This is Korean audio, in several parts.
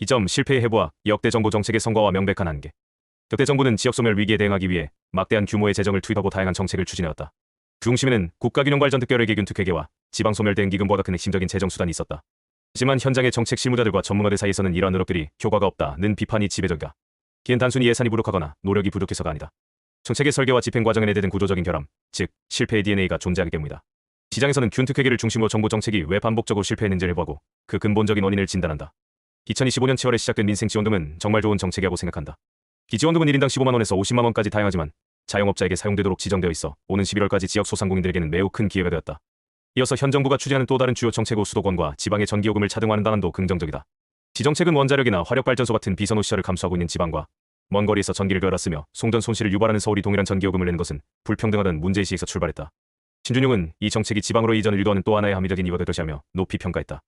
이 점 실패의 해부와 역대 정부 정책의 성과와 명백한 한계. 역대 정부는 지역 소멸 위기에 대응하기 위해 막대한 규모의 재정을 투입하고 다양한 정책을 추진해왔다. 그 중심에는 국가균형발전 특별회계 균특 회계와 지방 소멸 대응 기금보다 큰 핵심적인 재정 수단이 있었다. 하지만 현장의 정책 실무자들과 전문가들 사이에서는 이러한 노력들이 효과가 없다는 비판이 지배적이다. 기는 단순히 예산이 부족하거나 노력이 부족해서가 아니다. 정책의 설계와 집행 과정에 내재된 구조적인 결함, 즉 실패의 DNA가 존재하기 때문이다. 시장에서는 균특회계를 중심으로 정부 정책이 왜 반복적으로 실패했는지를 해보고 그 근본적인 원인을 진단한다. 2025년 7월에 시작된 민생 지원금은 정말 좋은 정책이라고 생각한다. 기지원금은 1인당 15만 원에서 50만 원까지 다양하지만 자영업자에게 사용되도록 지정되어 있어 오는 11월까지 지역 소상공인들에게는 매우 큰 기회가 되었다. 이어서 현 정부가 추진하는 또 다른 주요 정책으로 수도권과 지방의 전기요금을 차등하는 방안도 긍정적이다. 지정책은 원자력이나 화력발전소 같은 비선호 시설을 감수하고 있는 지방과 먼 거리에서 전기를 겨울았으며 송전 손실을 유발하는 서울이 동일한 전기요금을 내는 것은 불평등하다는 문제의식에서 출발했다. 신준용은 이 정책이 지방으로 이전을 유도하는 또 하나의 합리적인 이유가 될 것이라며 높이 평가했다.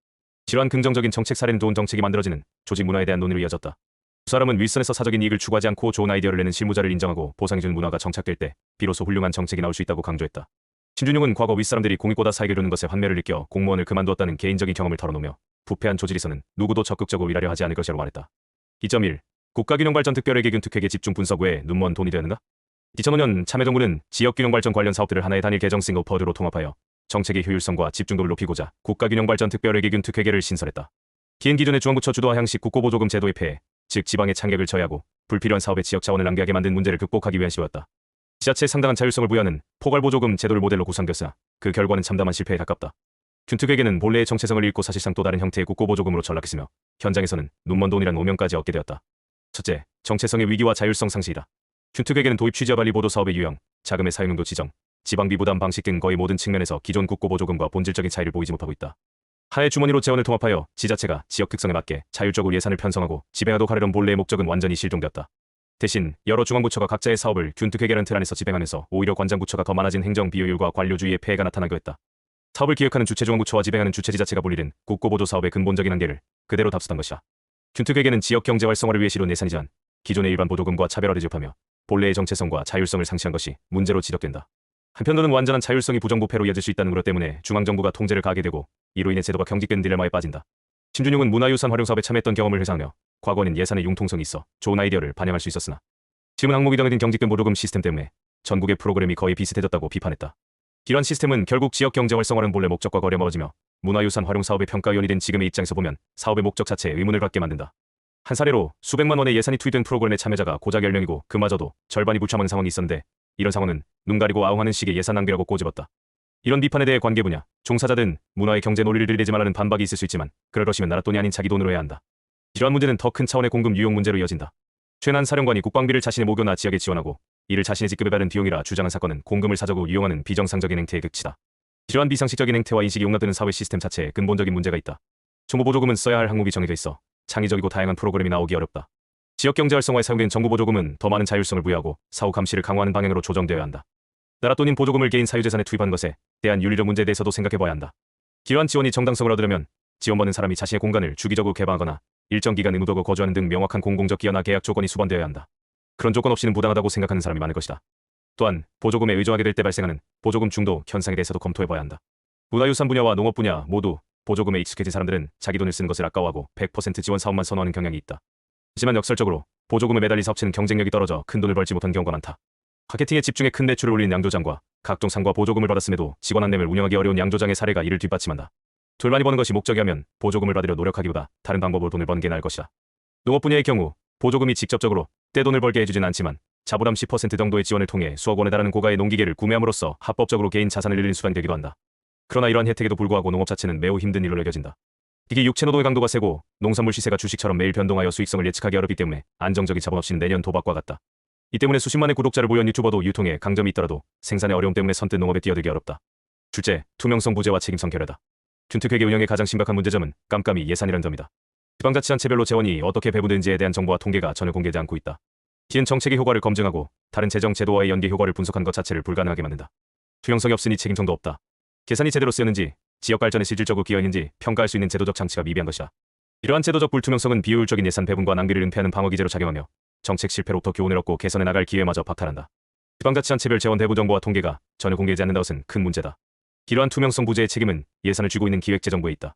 이러한 긍정적인 정책 사례는 좋은 정책이 만들어지는 조직 문화에 대한 논의로 이어졌다. 두 사람은 윗선에서 사적인 이익을 추구하지 않고 좋은 아이디어를 내는 실무자를 인정하고 보상해주는 문화가 정착될 때 비로소 훌륭한 정책이 나올 수 있다고 강조했다. 신준용은 과거 윗사람들이 공익보다 사익을 이루는 것에 환멸을 느껴 공무원을 그만두었다는 개인적인 경험을 털어놓으며 부패한 조직에서는 누구도 적극적으로 일하려 하지 않을 것이라고 말했다. 2.1. 국가균형발전 특별회계 균 특회계 집중 분석 외에 눈먼 돈이 되었는가? 2005년 참여정부는 지역균형발전 관련 사업들을 하나의 단일 개정 싱글 퍼드로 통합하여 정책의 효율성과 집중도를 높이고자 국가균형발전 특별회계 균 특회계를 신설했다. 기행 기존의 중앙부처 주도화 형식 국고보조금 제도의 폐해, 즉 지방의 창격을 처리하고 불필요한 사업에 지역 자원을 낭비하게 만든 문제를 극복하기 위한 시도였다. 지자체에 상당한 자율성을 부여하는 포괄보조금 제도를 모델로 구상되었으나 그 결과는 참담한 실패에 가깝다. 균특회계는 본래의 정체성을 잃고 사실상 또 다른 형태의 국고보조금으로 전락했으며 현장에서는 눈먼 돈이란 오명까지 얻게 되었다. 첫째, 정체성의 위기와 자율성 상실이다. 균특회계는 도입 취지와 관리 보도 사업의 유형, 자금의 사용용도 지정, 지방비 부담 방식 등 거의 모든 측면에서 기존 국고보조금과 본질적인 차이를 보이지 못하고 있다. 하의 주머니로 재원을 통합하여 지자체가 지역 특성에 맞게 자율적으로 예산을 편성하고 지배하도록 하려던 본래의 목적은 완전히 실종되었다. 대신 여러 중앙부처가 각자의 사업을 균특회계라는 틀 안에서 집행하면서 오히려 관장부처가 더 많아진 행정 비효율과 관료주의의 폐해가 나타나기도 했다. 사업을 기획하는 주체중앙부처와 집행하는 주체지자체가 불리는 국고보조 사업의 근본적인 한계를 그대로 답습한 것이다. 균특회계는 지역 경제 활성화를 위해 실은 예산이지만 기존의 일반 보조금과 차별화를 지급하며 본래의 정체성과 자율성을 상실한 것이 문제로 지적된다. 한편으로는 완전한 자율성이 부정부패로 이어질 수 있다는 우려 때문에 중앙정부가 통제를 가하게 되고 이로 인해 제도가 경직된 딜레마에 빠진다. 신준용은 문화유산 활용 사업에 참여했던 경험을 회상하며 과거에는 예산의 융통성이 있어 좋은 아이디어를 반영할 수 있었으나 지금은 항목이 정해진 경직된 보조금 시스템 때문에 전국의 프로그램이 거의 비슷해졌다고 비판했다. 이러한 시스템은 결국 지역 경제 활성화는 본래 목적과 거려 멀어지며 문화유산 활용 사업의 평가위원이 된 지금의 입장에서 보면 사업의 목적 자체에 의문을 갖게 만든다. 한 사례로 수백만 원의 예산이 투입된 프로그램의 참여자가 고작 10명이고 그마저도 절반이 불참하는 상황이 있었는데 이런 상황은 눈 가리고 아웅하는 식의 예산 낭비라고 꼬집었다. 이런 비판에 대해 관계 분야, 종사자든 문화의 경제 논리를 들이대지 말라는 반박이 있을 수 있지만 그럴 것이면 나라 돈이 아닌 자기 돈으로 해야 한다. 이러한 문제는 더 큰 차원의 공급 유용 문제로 이어진다. 최난 사령관이 국방비를 자신의 모교나 지역에 지원하고 이를 자신의 직급에 바른 비용이라 주장한 사건은 공금을 사적으로 이용하는 비정상적인 행태의 극치다. 이러한 비상식적인 행태와 인식이 용납되는 사회 시스템 자체에 근본적인 문제가 있다. 정부보조금은 써야 할 항목이 정해져 있어 창의적이고 다양한 프로그램이 나오기 어렵다. 지역 경제 활성화에 사용된 정부 보조금은 더 많은 자율성을 부여하고 사후 감시를 강화하는 방향으로 조정되어야 한다. 나라 돈인 보조금을 개인 사유재산에 투입한 것에 대한 윤리적 문제에 대해서도 생각해봐야 한다. 이러한 지원이 정당성을 얻으려면 지원받는 사람이 자신의 공간을 주기적으로 개방하거나 일정 기간 의무적으로 거주하는 등 명확한 공공적 기여나 계약 조건이 수반되어야 한다. 그런 조건 없이는 부당하다고 생각하는 사람이 많을 것이다. 또한 보조금에 의존하게 될 때 발생하는 보조금 중도 현상에 대해서도 검토해봐야 한다. 문화유산 분야와 농업 분야 모두 보조금에 익숙해진 사람들은 자기 돈을 쓰는 것을 아까워하고 100% 지원 사업만 선호하는 경향이 있다. 하지만 역설적으로 보조금에 매달린 사업체는 경쟁력이 떨어져 큰 돈을 벌지 못한 경우가 많다. 마케팅에 집중해 큰 매출을 올린 양조장과 각종 상과 보조금을 받았음에도 직원 한 명을 운영하기 어려운 양조장의 사례가 이를 뒷받침한다. 돈 많이 버는 것이 목적이라면 보조금을 받으려 노력하기보다 다른 방법으로 돈을 버는 게 나을 것이다. 농업 분야의 경우 보조금이 직접적으로 떼돈을 벌게 해주진 않지만 자부담 10% 정도의 지원을 통해 수억 원에 달하는 고가의 농기계를 구매함으로써 합법적으로 개인 자산을 늘리는 수단이 되기도 한다. 그러나 이러한 혜택에도 불구하고 농업 자체는 매우 힘든 일로 여겨진다. 특히 육체노동의 강도가 세고 농산물 시세가 주식처럼 매일 변동하여 수익성을 예측하기 어렵기 때문에 안정적인 자본 없이는 내년 도박과 같다. 이 때문에 수십만의 구독자를 보유한 유튜버도 유통에 강점이 있더라도 생산의 어려움 때문에 선뜻 농업에 뛰어들기 어렵다. 둘째, 투명성 부재와 책임성 결여다. 균특회계 운영의 가장 심각한 문제점은 깜깜이 예산이라는 점이다. 지방자치단체별로 재원이 어떻게 배분되는지에 대한 정보와 통계가 전혀 공개되지 않고 있다. 기은 정책의 효과를 검증하고 다른 재정 제도와의 연계 효과를 분석한 것 자체를 불가능하게 만든다. 투명성이 없으니 책임성도 없다. 계산이 제대로 쓰였는지 지역 발전에 실질적으로 기여했는지 평가할 수 있는 제도적 장치가 미비한 것이다. 이러한 제도적 불투명성은 비효율적인 예산 배분과 낭비를 은폐하는 방어 기제로 작용하며 정책 실패로부터 교훈을 얻고 개선해 나갈 기회마저 박탈한다. 지방자치단체별 재원 대부 정보와 통계가 전혀 공개되지 않는다 것은 큰 문제다. 이러한 투명성 부재의 책임은 예산을 쥐고 있는 기획재정부에 있다.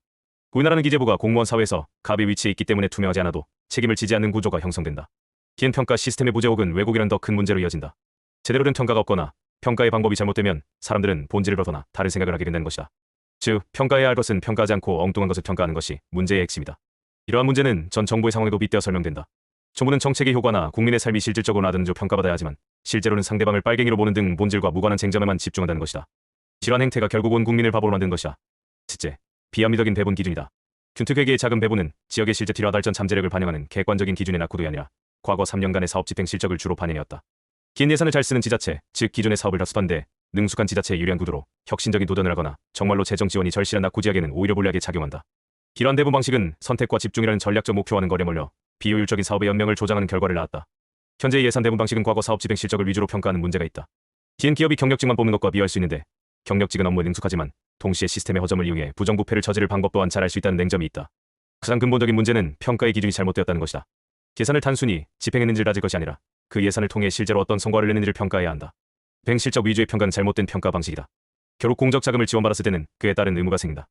우리나라는 기재부가 공무원 사회에서 갑의 위치에 있기 때문에 투명하지 않아도 책임을 지지 않는 구조가 형성된다. 기엔 평가 시스템의 부재 혹은 왜곡이란 더 큰 문제로 이어진다. 제대로 된 평가가 없거나 평가의 방법이 잘못되면 사람들은 본질을 벗어나 다른 생각을 하게 된다는 것이다. 즉, 평가해야 할 것은 평가하지 않고 엉뚱한 것을 평가하는 것이 문제의 핵심이다. 이러한 문제는 전 정부의 상황에도 빗대어 설명된다. 정부는 정책의 효과나 국민의 삶이 실질적으로 나든지 평가받아야 하지만 실제로는 상대방을 빨갱이로 보는 등 본질과 무관한 쟁점에만 집중한다는 것이다. 이러한 행태가 결국 온 국민을 바보로 만든 것이다. 셋째, 비합리적인 배분 기준이다. 균특회계의 작은 배분은 지역의 실제 필요와 발전 잠재력을 반영하는 객관적인 기준의 낙후도이 아니라 과거 3년간의 사업 집행 실적을 주로 반영해왔다. 긴 예산을 잘 쓰는 지자체, 즉 기존의 사업을 답습한데 능숙한 지자체의 유리한 구도로 혁신적인 도전을 하거나 정말로 재정 지원이 절실한 낙후 지역에는 오히려 불리하게 작용한다. 이러한 배분 방식은 선택과 집중이라는 전략적 목표와는 거리에 멀려 비효율적인 사업의 연명을 조장하는 결과를 낳았다. 현재의 예산 배분 방식은 과거 사업 집행 실적을 위주로 평가하는 문제가 있다. 기은 기업이 경력직만 뽑는 것과 비교할 수 있는데 경력직은 업무에 능숙하지만 동시에 시스템의 허점을 이용해 부정부패를 저지를 방법 또한 잘 알 수 있다는 냉점이 있다. 가장 근본적인 문제는 평가의 기준이 잘못되었다는 것이다. 예산을 단순히 집행했는지를 따질 것이 아니라 그 예산을 통해 실제로 어떤 성과를 내는지를 평가해야 한다. 백실적 위주의 평가는 잘못된 평가 방식이다. 결국 공적 자금을 지원받았을 때는 그에 따른 의무가 생긴다.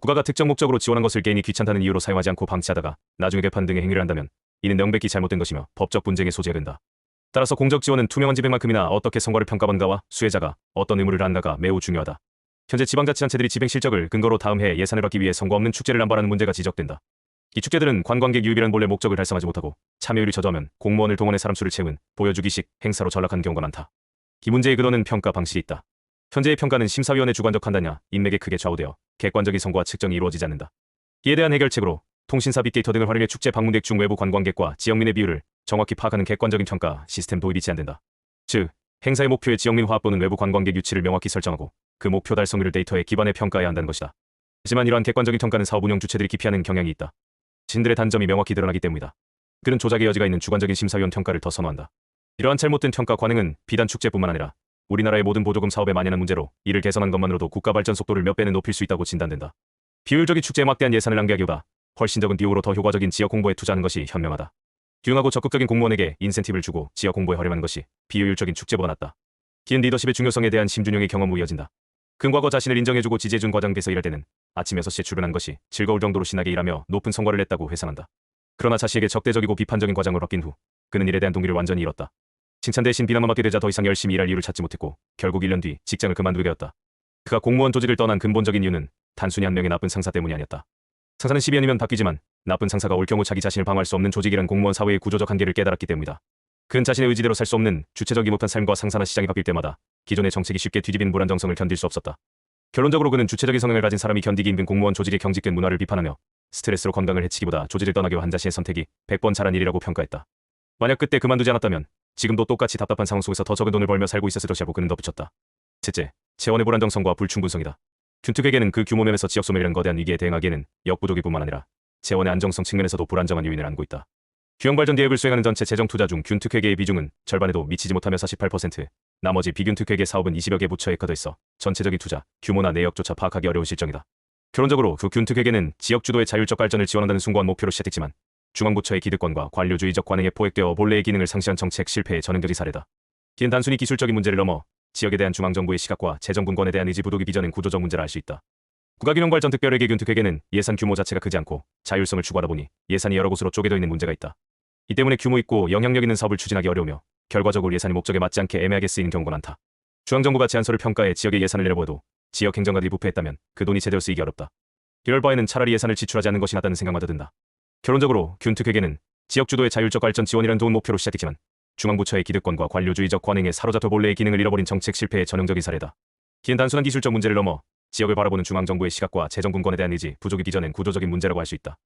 국가가 특정 목적으로 지원한 것을 개인이 귀찮다는 이유로 사용하지 않고 방치하다가 나중에 개판 등의 행위를 한다면 이는 명백히 잘못된 것이며 법적 분쟁의 소지가 된다. 따라서 공적 지원은 투명한 집행만큼이나 어떻게 성과를 평가받는가와 수혜자가 어떤 의무를 한다가 매우 중요하다. 현재 지방자치단체들이 집행 실적을 근거로 다음 해 예산을 받기 위해 성과 없는 축제를 남발하는 문제가 지적된다. 이 축제들은 관광객 유입이라는 본래 목적을 달성하지 못하고 참여율이 저조하면 공무원을 동원해 사람 수를 채운 보여주기식 행사로 전락하는 경우가 많다. 이 문제의 근원은 평가 방식이 있다. 현재의 평가는 심사위원회 주관적 판단이나 인맥에 크게 좌우되어 객관적인 성과 측정이 이루어지지 않는다. 이에 대한 해결책으로 통신사 빅데이터 등을 활용해 축제 방문객 중 외부 관광객과 지역민의 비율을 정확히 파악하는 객관적인 평가 시스템 도입이 제한된다. 즉, 행사의 목표에 지역민 화합 또는 외부 관광객 유치를 명확히 설정하고 그 목표 달성률을 데이터에 기반해 평가해야 한다는 것이다. 하지만 이러한 객관적인 평가는 사업 운영 주체들이 기피하는 경향이 있다. 진들의 단점이 명확히 드러나기 때문이다. 그는 조작의 여지가 있는 주관적인 심사위원 평가를 더 선호한다. 이러한 잘못된 평가 관행은 비단 축제뿐만 아니라 우리나라의 모든 보조금 사업에 만연한 문제로 이를 개선한 것만으로도 국가 발전 속도를 몇 배는 높일 수 있다고 진단된다. 비효율적인 축제에 막대한 예산을 낭비하기보다 훨씬 적은 비용으로 더 효과적인 지역 홍보에 투자하는 것이 현명하다. 유용하고 적극적인 공무원에게 인센티브를 주고 지역 홍보에 활용하는 것이 비효율적인 축제보다 낫다. 기은 리더십의 중요성에 대한 심준용의 경험으로 이어진다. 근 과거 자신을 인정해주고 지지해준 과장돼서 일할 때는 아침 6시에 출근한 것이 즐거울 정도로 신나게 일하며 높은 성과를 냈다고 회상한다. 그러나 자신에게 적대적이고 비판적인 과장을 바뀐 후 그는 일에 대한 동기를 완전히 잃었다. 칭찬 대신 비난만 받게 되자 더 이상 열심히 일할 이유를 찾지 못했고 결국 1년 뒤 직장을 그만두게 되었다. 그가 공무원 조직을 떠난 근본적인 이유는 단순히 한 명의 나쁜 상사 때문이 아니었다. 상사는 12년이면 바뀌지만 나쁜 상사가 올 경우 자기 자신을 방어할 수 없는 조직이란 공무원 사회의 구조적 한계를 깨달았기 때문이다. 그는 자신의 의지대로 살 수 없는 주체적이 못한 삶과 상사나 시장이 바뀔 때마다 기존의 정책이 쉽게 뒤집인 불안정성을 견딜 수 없었다. 결론적으로 그는 주체적인 성향을 가진 사람이 견디기 힘든 공무원 조직의 경직된 문화를 비판하며 스트레스로 건강을 해치기보다 조직을 떠나기로 한 자신의 선택이 100번 잘한 일이라고 평가했다. 만약 그때 그만두지 않았다면 지금도 똑같이 답답한 상황 속에서 더 적은 돈을 벌며 살고 있었을 것이라고 그는 덧붙였다. 셋째, 재원의 불안정성과 불충분성이다. 균특에게는 그 규모 면에서 지역 소멸이라는 거대한 위기에 대응하기에는 역부족이뿐만 아니라 재원의 안정성 측면에서도 불안정한 요인을 안고 있다. 규형발전 계획을 수행하는 전체 재정 투자 중 균특회계의 비중은 절반에도 미치지 못하며 48%, 나머지 비균특회계 사업은 20여 개 부처에 커져 있어 전체적인 투자, 규모나 내역조차 파악하기 어려운 실정이다. 결론적으로 그 균특회계는 지역 주도의 자율적 발전을 지원한다는 숭고한 목표로 시작했지만 중앙부처의 기득권과 관료주의적 관행에 포획되어 본래의 기능을 상실한 정책 실패의 전형적인 사례다. 이는 단순히 기술적인 문제를 넘어 지역에 대한 중앙정부의 시각과 재정분권에 대한 의지 부족이 빚어낸 구조적 문제를 알 수 있다. 국가균형발전 특별회계 균특회계는 예산 규모 자체가 크지 않고 자율성을 추구하다 보니 예산이 여러 곳으로 쪼개져 있는 문제가 있다. 이 때문에 규모 있고 영향력 있는 사업을 추진하기 어려우며 결과적으로 예산이 목적에 맞지 않게 애매하게 쓰이는 경우가 많다. 중앙정부가 제안서를 평가해 지역의 예산을 내려보아도 지역 행정가들이 부패했다면 그 돈이 제대로 쓰이기 어렵다. 이럴 바에는 차라리 예산을 지출하지 않는 것이 낫다는 생각마저 든다. 결론적으로 균특회계는 지역 주도의 자율적 발전 지원이라는 좋은 목표로 시작했지만 중앙부처의 기득권과 관료주의적 관행에 사로잡혀 본래의 기능을 잃어버린 정책 실패의 전형적인 사례다. 기은 단순한 기술적 문제를 넘어 지역을 바라보는 중앙정부의 시각과 재정분권에 대한 의지, 부족이 빚어낸 구조적인 문제라고 할 수 있다.